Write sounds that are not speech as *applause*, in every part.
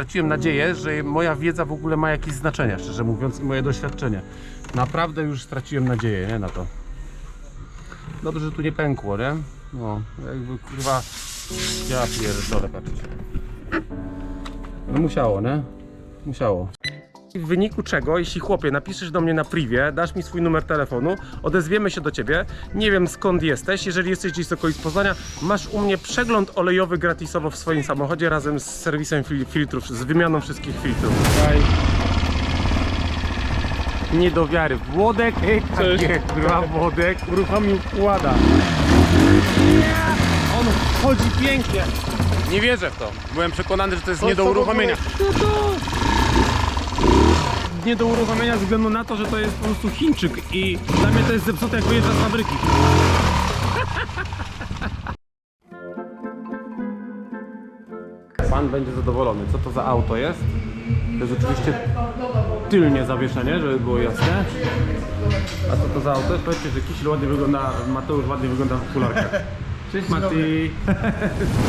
straciłem nadzieję, że moja wiedza w ogóle ma jakieś znaczenie, szczerze mówiąc, i moje doświadczenie. Naprawdę już straciłem nadzieję, nie, na to. Dobrze, że tu nie pękło, nie? No, jakby kurwa... Ja pierdolę, patrzcie. No musiało, nie? Musiało. W wyniku czego, jeśli chłopie napiszesz do mnie na privie, dasz mi swój numer telefonu, odezwiemy się do ciebie, nie wiem skąd jesteś, jeżeli jesteś gdzieś z okolic Poznania, masz u mnie przegląd olejowy gratisowo w swoim samochodzie razem z serwisem fil filtrów, z wymianą wszystkich filtrów. Nie do wiary. Włodek, takie kurwa Włodek, uruchomił kłada. On chodzi pięknie. Nie wierzę w to. Byłem przekonany, że to jest nie do uruchomienia. Nie do uruchomienia ze względu na to, że to jest po prostu Chińczyk i dla mnie to jest zepsute jak wyjeżdża z fabryki. Pan będzie zadowolony. Co to za auto jest? To jest oczywiście tylnie zawieszenie, żeby było jasne. A co to za auto jest? Powiedzcie, że Kisiel ładnie wygląda, Mateusz ładnie wygląda w okularkach. Cześć Mati.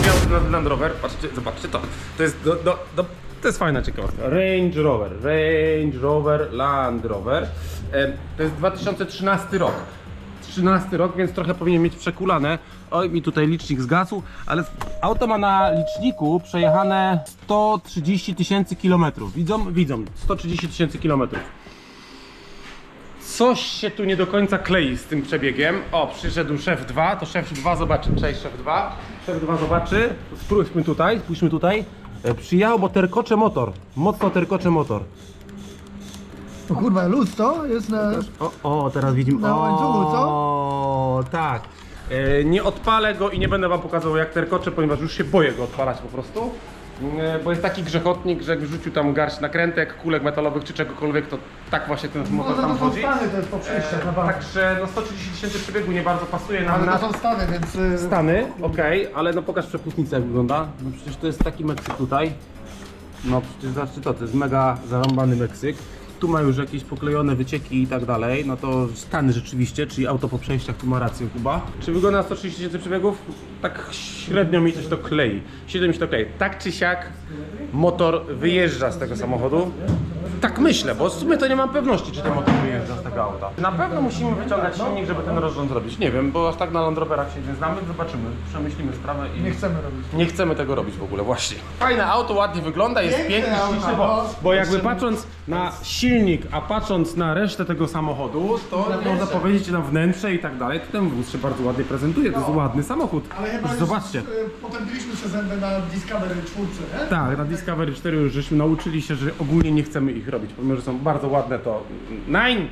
Miał *laughs* Land Rover, patrzcie, zobaczcie to. To jest, do, do, do, to jest fajna ciekawostka. Range Rover, Range Rover, Land Rover. To jest 2013 rok. 13 rok, więc trochę powinien mieć przekulane. Oj, mi tutaj licznik zgasł, ale auto ma na liczniku przejechane 130 tysięcy kilometrów. Widzą? Widzą. 130 tysięcy kilometrów. Coś się tu nie do końca klei z tym przebiegiem. O, przyszedł szef 2, to szef 2 zobaczy. Cześć szef 2. Szef 2 zobaczy. Spójrzmy tutaj, spójrzmy tutaj. E, Przyjechał, bo terkocze motor. Mocno terkocze motor. O kurwa, luz to jest na... O, o, teraz widzimy. Na łańcuchu, co? O, tak. E, nie odpalę go i nie będę wam pokazywał jak terkocze, ponieważ już się boję go odpalać po prostu. E, bo jest taki grzechotnik, że jak wrzucił tam garść nakrętek, kulek metalowych czy czegokolwiek, to tak właśnie ten No motor to, tam to są chodzi. Stany, to jest po przejściach na bank. Także no 130 tysięcy przebiegu nie bardzo pasuje nam Ale na to są Stany, więc... y, Stany, okej, ale no pokaż przepustnicę jak wygląda. No przecież to jest taki Meksyk tutaj. No przecież zobaczcie to, to jest mega zarąbany Meksyk. Tu ma już jakieś poklejone wycieki i tak dalej. No to Stany rzeczywiście, czyli auto po przejściach tu ma rację chyba. Czy wygląda na 130 tysięcy przebiegów? Tak średnio mi coś to klei. Średnio mi się to klei. Tak czy siak motor wyjeżdża z tego samochodu. Tak myślę, bo w sumie to nie mam pewności, czy ten motor wyjeżdża z tego auta. Na pewno musimy wyciągać silnik, żeby ten rozrząd zrobić. Nie wiem, bo aż tak na Land Roverach się nie znamy. Zobaczymy, przemyślimy sprawę i Nie chcemy robić. nie chcemy tego robić w ogóle, właśnie. Fajne auto, ładnie wygląda, jest Piękne auto, no. bo, bo jakby patrząc na silnik, a patrząc na resztę tego samochodu, to można powiedzieć na wnętrze i tak dalej, to ten wóz się bardzo ładnie prezentuje, to jest ładny samochód. Ale chyba Już Zobaczcie. y, potem byliśmy się zęby na Discovery 4, nie? Tak, na Discovery 4 już żeśmy nauczyli się, że ogólnie nie chcemy ich robić, pomimo, że są bardzo ładne to... Nine!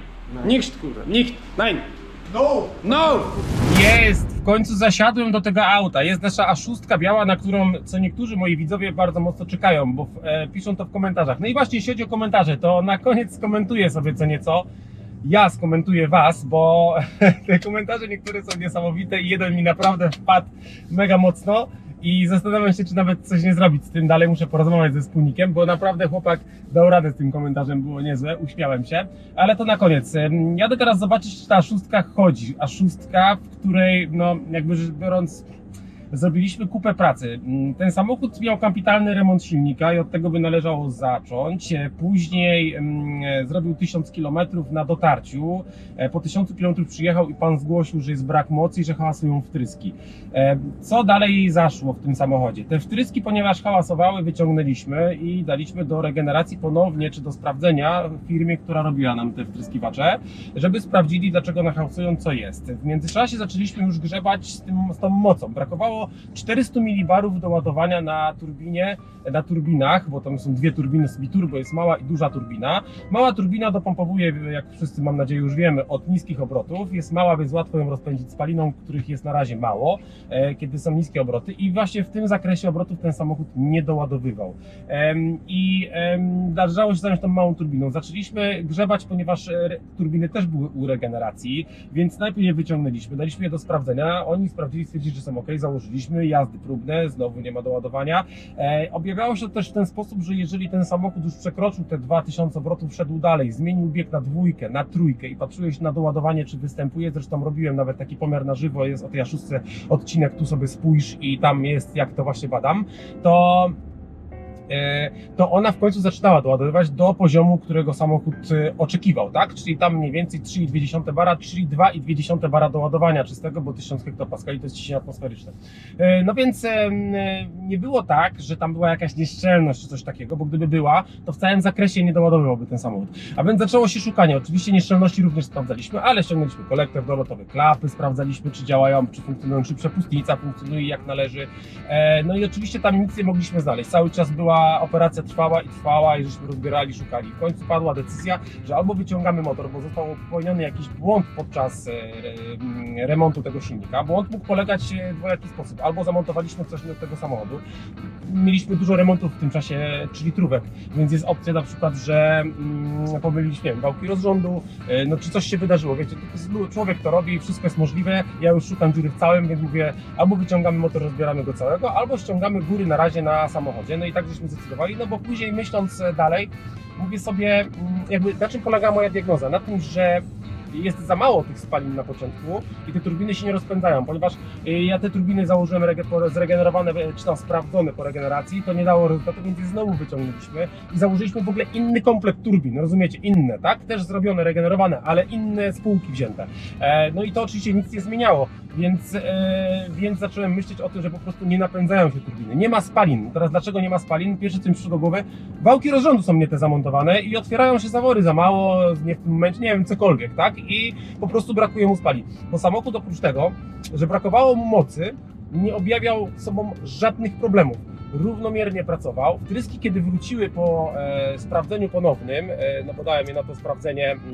Nicht, kurde, nicht, nine! No! No! Jest! W końcu zasiadłem do tego auta. Jest nasza A6 biała, na którą co niektórzy moi widzowie bardzo mocno czekają, bo e, piszą to w komentarzach. No i właśnie jeśli chodzi o komentarze, to na koniec skomentuję sobie co nieco. Ja skomentuję was, bo *laughs* te komentarze niektóre są niesamowite i jeden mi naprawdę wpadł mega mocno. I zastanawiam się, czy nawet coś nie zrobić z tym dalej. Muszę porozmawiać ze wspólnikiem, bo naprawdę chłopak dał radę z tym komentarzem, było niezłe, uśmiałem się. Ale to na koniec. Jadę teraz zobaczyć, czy ta szóstka chodzi. A szóstka, w której, no, jakby rzecz biorąc, zrobiliśmy kupę pracy. Mm, Ten samochód miał kapitalny remont silnika i od tego by należało zacząć. E, Później mm, e, zrobił 1000 km na dotarciu. E, Po 1000 km przyjechał i pan zgłosił, że jest brak mocy i że hałasują wtryski. Co dalej zaszło w tym samochodzie? Te wtryski, ponieważ hałasowały, wyciągnęliśmy i daliśmy do regeneracji ponownie, czy do sprawdzenia firmie, która robiła nam te wtryskiwacze, żeby sprawdzili, dlaczego nahałasują, co jest. W międzyczasie zaczęliśmy już grzebać z, tym, z tą mocą. Brakowało 400 milibarów do ładowania na turbinie, na turbinach, bo tam są dwie turbiny z biturbo, jest mała i duża turbina. Mała turbina dopompowuje, jak wszyscy mam nadzieję już wiemy, od niskich obrotów. Jest mała, więc łatwo ją rozpędzić spaliną, których jest na razie mało, e, kiedy są niskie obroty i właśnie w tym zakresie obrotów ten samochód nie doładowywał. I należało się zająć tą małą turbiną. Zaczęliśmy grzebać, ponieważ e, turbiny też były u regeneracji, więc najpierw je wyciągnęliśmy, daliśmy je do sprawdzenia. Oni sprawdzili, stwierdzili, że są ok, założyliśmy jazdy próbne, znowu nie ma doładowania. E, objawiało się to też w ten sposób, że jeżeli ten samochód już przekroczył te 2000 obrotów, szedł dalej, zmienił bieg na dwójkę, na trójkę i patrzyłeś na doładowanie, czy występuje. Zresztą robiłem nawet taki pomiar na żywo, jest o tej A6 odcinek, tu sobie spójrz i tam jest, jak to właśnie badam. To to ona w końcu zaczynała doładowywać do poziomu, którego samochód e, oczekiwał, tak? Czyli tam mniej więcej 3,2 bara, czyli 2,2 bara do ładowania czystego, bo 1000 hektopaskali to jest ciśnienie atmosferyczne. E, No więc e, nie było tak, że tam była jakaś nieszczelność czy coś takiego, bo gdyby była, to w całym zakresie nie doładowywałby ten samochód. A więc zaczęło się szukanie. Oczywiście nieszczelności również sprawdzaliśmy, ale ściągnęliśmy kolektor dolotowy, klapy, sprawdzaliśmy czy działają, czy funkcjonują, czy przepustnica funkcjonuje jak należy. E, No i oczywiście tam nic nie mogliśmy znaleźć. Cały czas była operacja trwała i trwała i żeśmy rozbierali, szukali. W końcu padła decyzja, że albo wyciągamy motor, bo został popełniony jakiś błąd podczas e, remontu tego silnika. Błąd mógł polegać e, w dwojaki sposób. Albo zamontowaliśmy coś od tego samochodu. Mieliśmy dużo remontów w tym czasie, czyli trówek, więc jest opcja na przykład, że mm, pomyliliśmy nie wiem, wałki rozrządu, e, no czy coś się wydarzyło. Wiecie, człowiek to robi, wszystko jest możliwe. Ja już szukam dziury w całym, więc mówię, albo wyciągamy motor, rozbieramy go całego, albo ściągamy góry na razie na samochodzie. No i tak żeśmy zdecydowali, no bo później myśląc e, dalej, mówię sobie, mm, jakby na czym polega moja diagnoza? Na tym, że jest za mało tych spalin na początku i te turbiny się nie rozpędzają, ponieważ y, ja te turbiny założyłem zregenerowane, e, czy tam sprawdzone po regeneracji, to nie dało rezultatu, więc je znowu wyciągnęliśmy i założyliśmy w ogóle inny komplet turbin, rozumiecie, inne, tak? Też zrobione, regenerowane, ale inne spółki wzięte. E, no i to oczywiście nic nie zmieniało, więc, e, więc zacząłem myśleć o tym, że po prostu nie napędzają się turbiny. Nie ma spalin. Teraz dlaczego nie ma spalin? Pierwsze co mi do głowy, wałki rozrządu są nie te zamontowane i otwierają się zawory za mało, nie w tym momencie, nie wiem, cokolwiek, tak? I po prostu brakuje mu spalin. Bo samochód oprócz tego, że brakowało mu mocy, nie objawiał sobą żadnych problemów. Równomiernie pracował. Wtryski, kiedy wróciły po e, sprawdzeniu ponownym, e, no podałem je na to sprawdzenie mm,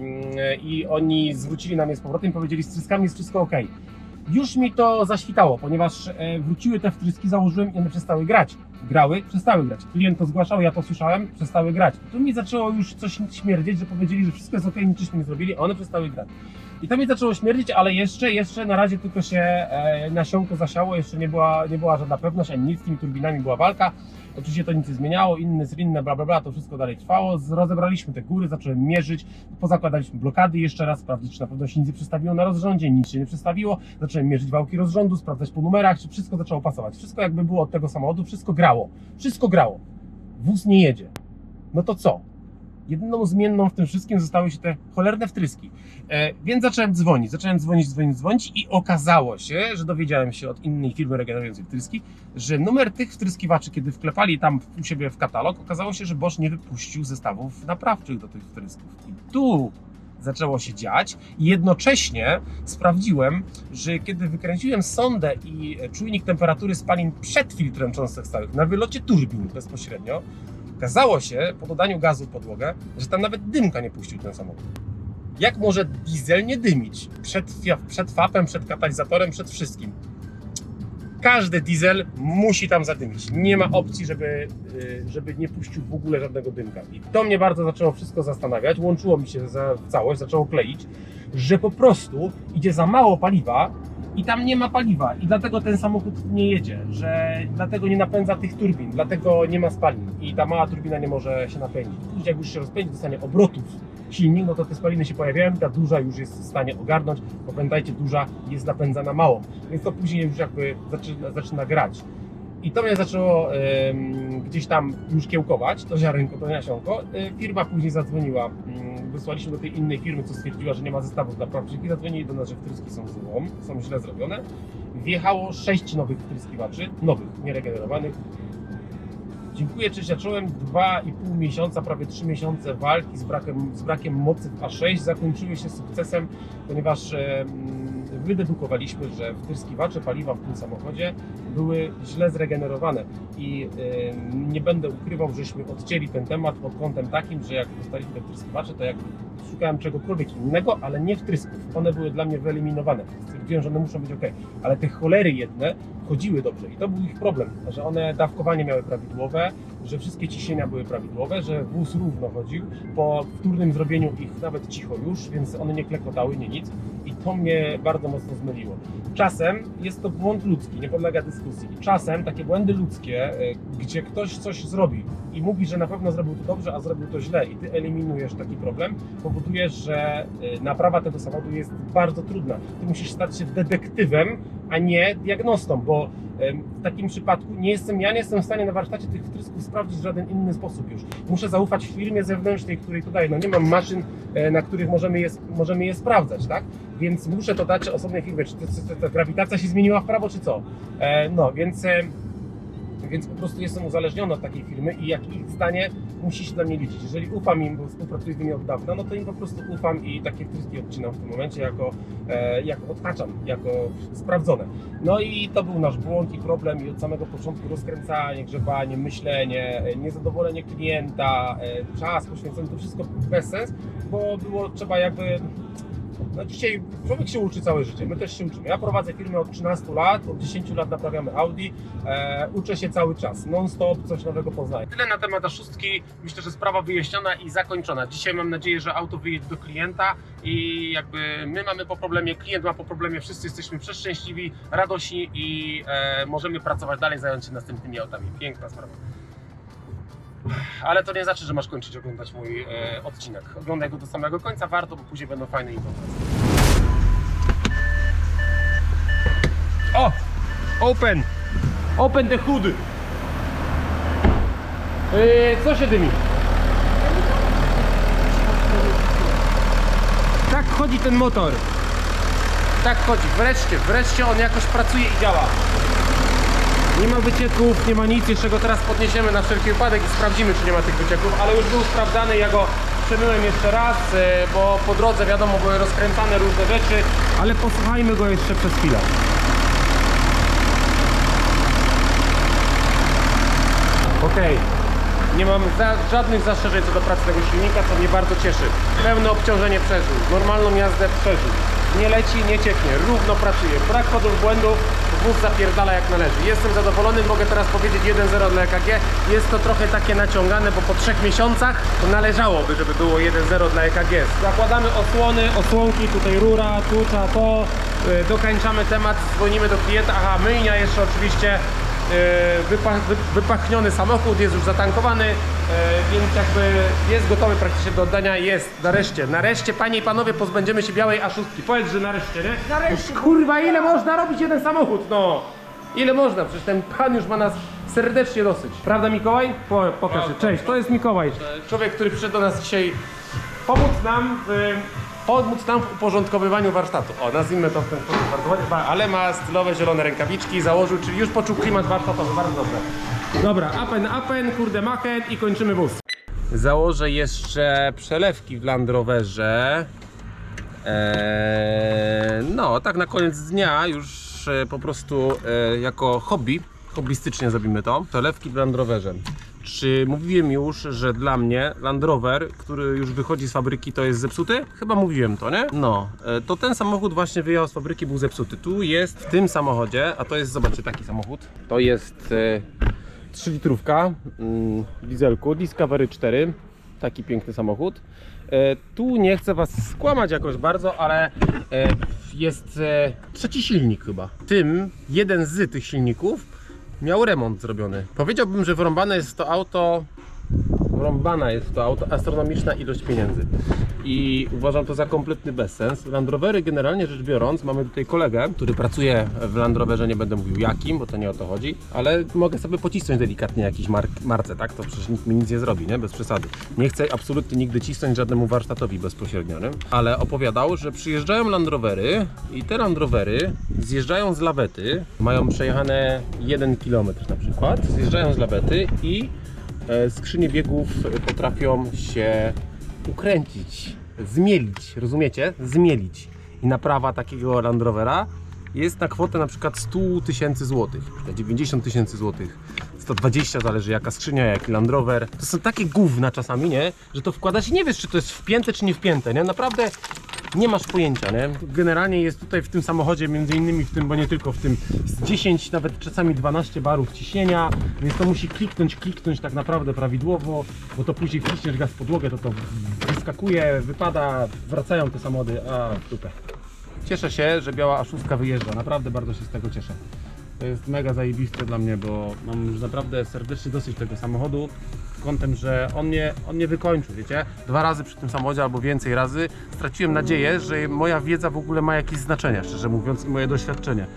i oni zwrócili nam je z powrotem i powiedzieli, z wtryskami jest wszystko ok. Już mi to zaświtało, ponieważ e, wróciły te wtryski, założyłem i one przestały grać. Grały, przestały grać. Klient to zgłaszał, ja to słyszałem, przestały grać. Tu mi zaczęło już coś śmierdzieć, że powiedzieli, że wszystko jest ok, niczyśmy nie zrobili, a one przestały grać. I to mi zaczęło śmierdzić, ale jeszcze, jeszcze na razie tylko się e, nasionko zasiało, jeszcze nie była, nie była żadna pewność, ani nic, z tymi turbinami była walka. Oczywiście to nic nie zmieniało, inne z inne, bla bla bla, to wszystko dalej trwało. Rozebraliśmy te góry, zacząłem mierzyć, pozakładaliśmy blokady jeszcze raz, sprawdzić, czy na pewno się nic nie przestawiło na rozrządzie, nic się nie przestawiło. Zacząłem mierzyć wałki rozrządu, sprawdzać po numerach, czy wszystko zaczęło pasować. Wszystko jakby było od tego samochodu, wszystko grało. Wszystko grało. Wóz nie jedzie. No to co? Jedyną zmienną w tym wszystkim zostały się te cholerne wtryski. E, więc zacząłem dzwonić, zacząłem dzwonić, dzwonić, dzwonić i okazało się, że dowiedziałem się od innej firmy regenerującej wtryski, że numer tych wtryskiwaczy, kiedy wklepali tam u siebie w katalog, okazało się, że Bosch nie wypuścił zestawów naprawczych do tych wtrysków. I tu zaczęło się dziać i jednocześnie sprawdziłem, że kiedy wykręciłem sondę i czujnik temperatury spalin przed filtrem cząstek stałych na wylocie turbin bezpośrednio, okazało się po dodaniu gazu w podłogę, że tam nawet dymka nie puścił ten samochód. Jak może diesel nie dymić? Przed, przed fapem, przed katalizatorem, przed wszystkim. Każdy diesel musi tam zadymić. Nie ma opcji, żeby, y, żeby nie puścił w ogóle żadnego dymka. I to mnie bardzo zaczęło wszystko zastanawiać. Łączyło mi się za całość, zaczęło kleić, że po prostu idzie za mało paliwa i tam nie ma paliwa i dlatego ten samochód nie jedzie, że dlatego nie napędza tych turbin, dlatego nie ma spalin i ta mała turbina nie może się napędzić. Później jak już się rozpędzi, dostanie obrotów silnik, no to te spaliny się pojawiają, ta duża już jest w stanie ogarnąć, bo pamiętajcie, duża jest napędzana małą, więc to później już jakby zaczyna, zaczyna grać. I to mnie zaczęło em, gdzieś tam już kiełkować, to ziarenko, to nasionko. E, firma później zadzwoniła, mm, wysłaliśmy do tej innej firmy, co stwierdziła, że nie ma zestawów naprawczych i zadzwonili do nas, że wtryski są złom, są źle zrobione. Wjechało sześć nowych wtryskiwaczy, nowych, nieregenerowanych. Dziękuję, cześć, zacząłem 2,5 miesiąca, prawie 3 miesiące walki z brakiem, z brakiem mocy w A6 zakończyły się sukcesem, ponieważ e, wydedukowaliśmy, że wtryskiwacze paliwa w tym samochodzie były źle zregenerowane i nie będę ukrywał, żeśmy odcięli ten temat pod kątem takim, że jak dostaliśmy te wtryskiwacze, to jak szukałem czegokolwiek innego, ale nie wtrysków. One były dla mnie wyeliminowane. Stwierdziłem, że one muszą być ok, ale te cholery jedne chodziły dobrze i to był ich problem, że one dawkowanie miały prawidłowe, że wszystkie ciśnienia były prawidłowe, że wóz równo chodził. Po wtórnym zrobieniu ich nawet cicho już, więc one nie klekotały, nie nic i to mnie bardzo mocno zmyliło. Czasem jest to błąd ludzki, nie podlega dyskusji. Czasem takie błędy ludzkie, y, gdzie ktoś coś zrobi i mówisz, że na pewno zrobił to dobrze, a zrobił to źle i ty eliminujesz taki problem, powodujesz, że y, naprawa tego samochodu jest bardzo trudna. Ty musisz stać się detektywem, a nie diagnostą, bo w takim przypadku nie jestem, ja nie jestem w stanie na warsztacie tych wtrysków sprawdzić w żaden inny sposób już. Muszę zaufać firmie zewnętrznej, której to daje. No nie mam maszyn, e, na których możemy je, możemy je sprawdzać, tak? Więc muszę to dać osobnej firmie. Czy to, to, ta grawitacja się zmieniła w prawo, czy co? E, no, więc, więc po prostu jestem uzależniony od takiej firmy i jak ich zdanie musi się dla mnie liczyć. Jeżeli ufam im, bo współpracuję z nimi od dawna, no to im po prostu ufam i takie wtryski odcinam w tym momencie jako, e, jako odhaczam, jako sprawdzone. No i to był nasz błąd i problem i od samego początku rozkręcanie, grzebanie, myślenie, e, niezadowolenie klienta, e, czas poświęcony, to wszystko bez sens, bo było trzeba jakby no dzisiaj człowiek się uczy całe życie, my też się uczymy. Ja prowadzę firmę od 13 lat, od 10 lat naprawiamy Audi, e, uczę się cały czas, non-stop, coś nowego poznaję. Tyle na temat szóstki. myślę, że sprawa wyjaśniona i zakończona. Dzisiaj mam nadzieję, że auto wyjedzie do klienta i jakby my mamy po problemie, klient ma po problemie, wszyscy jesteśmy przeszczęśliwi, radośni i e, możemy pracować dalej, zająć się następnymi autami. Piękna sprawa. Ale to nie znaczy, że masz kończyć oglądać mój e, odcinek. Oglądaj go do samego końca, warto, bo później będą fajne informacje. O! Open! Open the hood! Yy, co się dymi? Tak chodzi ten motor. Tak chodzi. Wreszcie, wreszcie on jakoś pracuje i działa. Nie ma wycieków, nie ma nic, jeszcze go teraz podniesiemy na wszelki wypadek i sprawdzimy, czy nie ma tych wycieków, ale już był sprawdzany, ja go przemyłem jeszcze raz, e, bo po drodze wiadomo były rozkręcane różne rzeczy, ale posłuchajmy go jeszcze przez chwilę. Okej, nie mam za, żadnych zastrzeżeń co do pracy tego silnika, co mnie bardzo cieszy. Pełne obciążenie przeżył, normalną jazdę przeżył. Nie leci, nie cieknie, równo pracuje. Brak kodów błędów, wóz zapierdala jak należy. Jestem zadowolony, mogę teraz powiedzieć 1-0 dla EKG. Jest to trochę takie naciągane, bo po trzech miesiącach to należałoby, żeby było 1-0 dla EKG. Zakładamy osłony, osłonki, tutaj rura, trzeba to. Yy, Dokańczamy temat, dzwonimy do klienta. Aha, myjnia jeszcze oczywiście. Wy- wypachniony samochód, jest już zatankowany, yy, więc jakby jest gotowy praktycznie do oddania. Jest, nareszcie, nareszcie panie i panowie pozbędziemy się białej A6. Powiedz, że nareszcie, nie? Nareszcie. No, kurwa, ile można robić jeden samochód, no? Ile można? Przecież ten pan już ma nas serdecznie dosyć. Prawda Mikołaj? Po, pokaż się. Cześć, to jest Mikołaj. Człowiek, który przyszedł do nas dzisiaj pomóc nam w, pomóc nam w uporządkowywaniu warsztatu. O, nazwijmy to w ten sposób bardzo ale ma stylowe zielone rękawiczki, założył, czyli już poczuł klimat warsztatowy, bardzo dobrze. Dobra, apen, apen, kurde machen i kończymy wóz. Założę jeszcze przelewki w Land Roverze. Eee, no, tak na koniec dnia już e, po prostu e, jako hobby, hobbystycznie zrobimy to. Przelewki w Land Roverze. Czy mówiłem już, że dla mnie Land Rover, który już wychodzi z fabryki, to jest zepsuty? Chyba mówiłem to, nie? No, e, to ten samochód właśnie wyjechał z fabryki, był zepsuty. Tu jest w tym samochodzie, a to jest, zobaczcie, taki samochód. To jest e, 3 litrówka mm, dieselku Discovery 4 taki piękny samochód e, tu nie chcę was skłamać jakoś bardzo ale e, jest e, trzeci silnik chyba tym jeden z tych silników miał remont zrobiony. Powiedziałbym, że wyrąbane jest to auto wrąbana jest to auto astronomiczna ilość pieniędzy i uważam to za kompletny bezsens. Land Rovery generalnie rzecz biorąc, mamy tutaj kolegę, który pracuje w Land Roverze, nie będę mówił jakim, bo to nie o to chodzi, ale mogę sobie pocisnąć delikatnie jakiś mark, marce, tak? To przecież nikt mi nic nie zrobi, nie? Bez przesady. Nie chcę absolutnie nigdy cisnąć żadnemu warsztatowi bezpośrednio, nie? Ale opowiadał, że przyjeżdżają Land Rovery i te Land Rovery zjeżdżają z lawety, mają przejechane 1 km na przykład, zjeżdżają z lawety i skrzynie biegów potrafią się ukręcić, zmielić, rozumiecie? Zmielić. I naprawa takiego Land Rovera jest na kwotę na przykład 100 tysięcy złotych, na przykład 90 tysięcy złotych, 120 zależy jaka skrzynia, jaki Land Rover. To są takie gówna czasami, nie? Że to wkładasz i nie wiesz czy to jest wpięte czy nie wpięte, nie? Naprawdę nie masz pojęcia, nie? Generalnie jest tutaj w tym samochodzie, między innymi w tym, bo nie tylko w tym, z 10, nawet czasami 12 barów ciśnienia, więc to musi kliknąć, kliknąć tak naprawdę prawidłowo, bo to później wciśniesz gaz podłogę, to to wyskakuje, wypada, wracają te samochody, a dupę. Cieszę się, że biała A6 wyjeżdża, naprawdę bardzo się z tego cieszę. To jest mega zajebiste dla mnie, bo mam już naprawdę serdecznie dosyć tego samochodu. Kątem, że on mnie, on mnie wykończył, wiecie? Dwa razy przy tym samochodzie albo więcej razy straciłem nadzieję, że moja wiedza w ogóle ma jakieś znaczenie, szczerze mówiąc, i moje doświadczenie.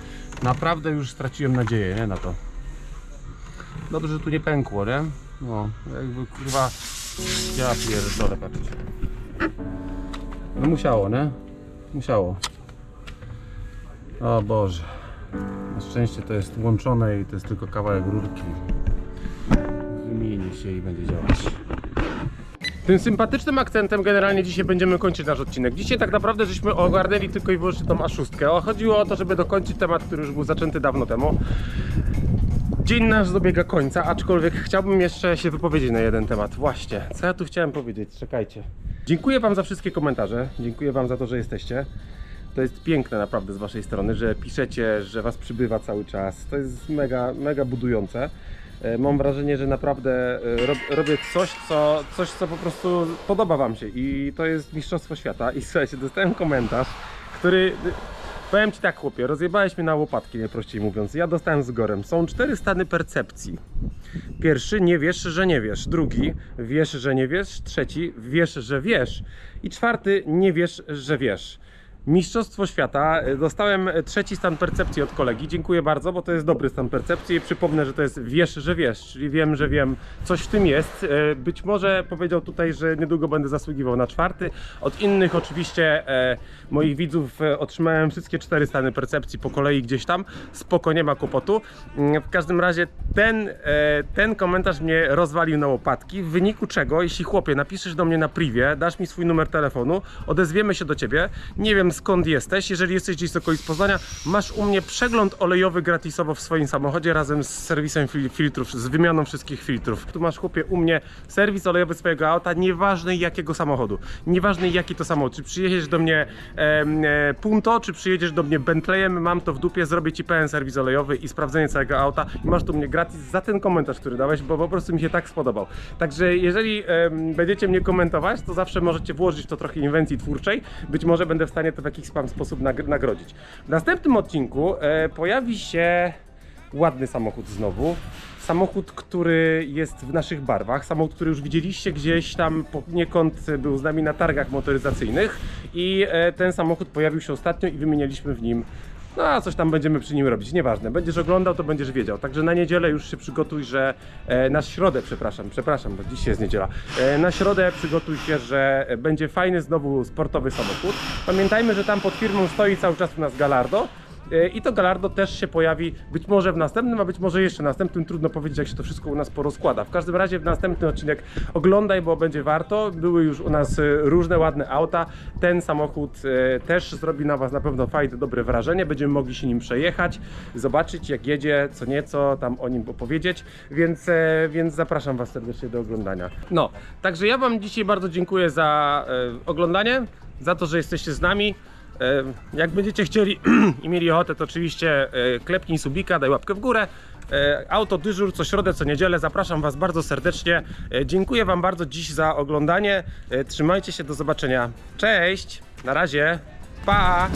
Naprawdę już straciłem nadzieję, nie? Na to. Dobrze, że tu nie pękło, nie? No, jakby kurwa. Ja pierdolę, patrzcie. No musiało, nie? Musiało. O Boże. Na szczęście to jest łączone i to jest tylko kawałek rurki. Wymieni się i będzie działać. Tym sympatycznym akcentem generalnie dzisiaj będziemy kończyć nasz odcinek. Dzisiaj tak naprawdę żeśmy ogarnęli tylko i wyłącznie tą A6. O, Chodziło o to, żeby dokończyć temat, który już był zaczęty dawno temu. Dzień nasz dobiega końca, aczkolwiek chciałbym jeszcze się wypowiedzieć na jeden temat. Właśnie, co ja tu chciałem powiedzieć? Czekajcie. Dziękuję Wam za wszystkie komentarze. Dziękuję Wam za to, że jesteście. To jest piękne naprawdę z Waszej strony, że piszecie, że Was przybywa cały czas. To jest mega, mega budujące. E, Mam wrażenie, że naprawdę e, rob, robię coś co, coś, co po prostu podoba Wam się i to jest Mistrzostwo Świata. I słuchajcie, dostałem komentarz, który Powiem ci tak, chłopie, rozjebałeś mnie na łopatki, najprościej mówiąc. Ja dostałem z gorem. Są cztery stany percepcji. Pierwszy, nie wiesz, że nie wiesz. Drugi, wiesz, że nie wiesz. Trzeci, wiesz, że wiesz. I czwarty, nie wiesz, że wiesz. Mistrzostwo świata. Dostałem trzeci stan percepcji od kolegi. Dziękuję bardzo, bo to jest dobry stan percepcji. Przypomnę, że to jest wiesz, że wiesz, czyli wiem, że wiem, coś w tym jest. E, Być może powiedział tutaj, że niedługo będę zasługiwał na czwarty. Od innych oczywiście e, moich widzów e, otrzymałem wszystkie cztery stany percepcji po kolei gdzieś tam. Spoko, nie ma kłopotu. Mm, W każdym razie ten, e, ten komentarz mnie rozwalił na łopatki, w wyniku czego, jeśli chłopie napiszesz do mnie na privie, dasz mi swój numer telefonu, odezwiemy się do ciebie. Nie wiem skąd jesteś, jeżeli jesteś gdzieś z okolic Poznania, masz u mnie przegląd olejowy gratisowo w swoim samochodzie razem z serwisem fil- filtrów, z wymianą wszystkich filtrów. Tu masz chłopie u mnie serwis olejowy swojego auta, nieważne jakiego samochodu, nieważne jaki to samochód, czy przyjedziesz do mnie em, e, Punto, czy przyjedziesz do mnie Bentleyem, mam to w dupie, zrobię ci pełen serwis olejowy i sprawdzenie całego auta. I masz tu mnie gratis za ten komentarz, który dałeś, bo po prostu mi się tak spodobał. Także jeżeli em, będziecie mnie komentować, to zawsze możecie włożyć to trochę inwencji twórczej, być może będę w stanie to w jakiś spam sposób nagr- nagrodzić. W następnym odcinku e, pojawi się ładny samochód znowu. Samochód, który jest w naszych barwach, samochód, który już widzieliście gdzieś tam poniekąd był z nami na targach motoryzacyjnych i e, ten samochód pojawił się ostatnio i wymienialiśmy w nim no a coś tam będziemy przy nim robić, nieważne. Będziesz oglądał, to będziesz wiedział. Także na niedzielę już się przygotuj, że e, na środę, przepraszam, przepraszam, bo dzisiaj jest niedziela. E, na środę przygotuj się, że będzie fajny znowu sportowy samochód. Pamiętajmy, że tam pod firmą stoi cały czas u nas Galardo. E, I to Galardo też się pojawi być może w następnym, a być może jeszcze następnym. Trudno powiedzieć, jak się to wszystko u nas porozkłada. W każdym razie w następny odcinek oglądaj, bo będzie warto. Były już u nas e, różne ładne auta. Ten samochód e, też zrobi na Was na pewno fajne, dobre wrażenie. Będziemy mogli się nim przejechać, zobaczyć jak jedzie, co nieco, tam o nim opowiedzieć. Więc, więc zapraszam Was serdecznie do oglądania. No, także ja Wam dzisiaj bardzo dziękuję za oglądanie, za to, że jesteście z nami. E, Jak będziecie chcieli *clears throat* i mieli ochotę, to oczywiście e, klepnij subika, daj łapkę w górę. E, Auto dyżur co środę, co niedzielę. Zapraszam Was bardzo serdecznie. Dziękuję Wam bardzo dziś za oglądanie. Trzymajcie się, do zobaczenia. Cześć, na razie, pa!